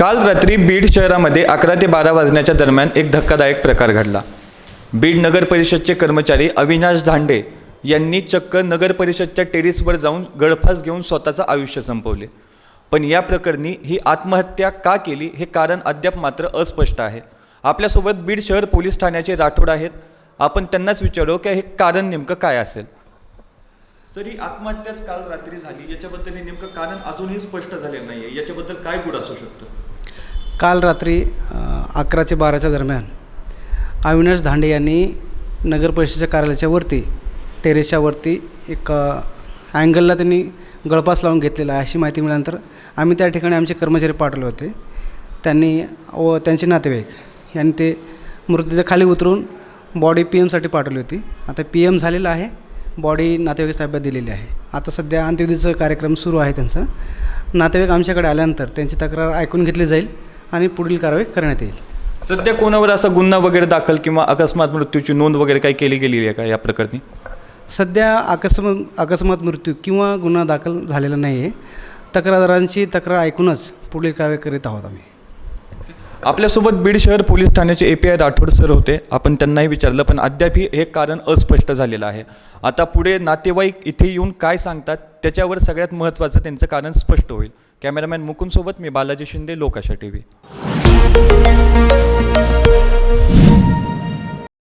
काल रात्री बीड शहरामध्ये अकरा ते बारा वाजण्याच्या दरम्यान एक धक्कादायक प्रकार घडला. बीड नगर परिषदचे कर्मचारी अविनाश धांडे यांनी चक्क नगर परिषदच्या टेरेसवर जाऊन गळफास घेऊन स्वतःचं आयुष्य संपवले. पण या प्रकरणी ही आत्महत्या का केली हे कारण अद्याप मात्र अस्पष्ट आहे. आपल्यासोबत बीड शहर पोलीस ठाण्याचे राठोड आहेत. आपण त्यांनाच विचारू की हे कारण नेमकं काय असेल? सर ही आत्महत्याच काल रात्री झाली. याच्याबद्दल हे नेमकं कारण अजूनही स्पष्ट झालेलं नाही आहे याच्याबद्दल काय गुड असू शकतं? काल रात्री अकरा ते बाराच्या दरम्यान अविनाश धांडे यांनी नगर परिषदेच्या कार्यालयाच्या वरती टेरेसच्या वरती एक अँगलला त्यांनी गळपास लावून घेतलेला आहे अशी माहिती मिळाल्यानंतर आम्ही त्या ठिकाणी आमचे कर्मचारी पाठवले होते. त्यांनी व त्यांचे नातेवाईक यांनी ते मृत्यूच्या खाली उतरून बॉडी पी एमसाठी पाठवली होती. आता पी एम झालेलं आहे बॉडी नातेवाईक ताब्यात दिलेली आहे. आता सध्या अंत्यविधीचा कार्यक्रम सुरू आहे त्यांचा. नातेवाईक आमच्याकडे आल्यानंतर त्यांची तक्रार ऐकून घेतली जाईल. आणि पुढील कारवाई करण्यात येईल. सध्या कोणावर असा गुन्हा वगैरे दाखल किंवा अकस्मात मृत्यूची नोंद वगैरे काही केली गेलेली आहे का या प्रकरणी? सध्या अकस्मात अकस्मात मृत्यू किंवा गुन्हा दाखल झालेला नाही आहे तक्रारदारांची तक्रार ऐकूनच पुढील कारवाई करीत आहोत आम्ही. आपल्यासोबत बीड शहर पोलीस ठाण्याचे A P I Rathod sir होते. आपण त्यांनाही विचारलं पण अद्यापही हे कारण अस्पष्ट झालेलं आहे. आता पुढे नातेवाईक इथे येऊन काय सांगतात त्याच्यावर सगळ्यात महत्त्वाचं त्यांचं कारण स्पष्ट होईल. कॅमेरामॅन मुकुंदसोबत मी बालाजी शिंदे लोकाशा टी व्ही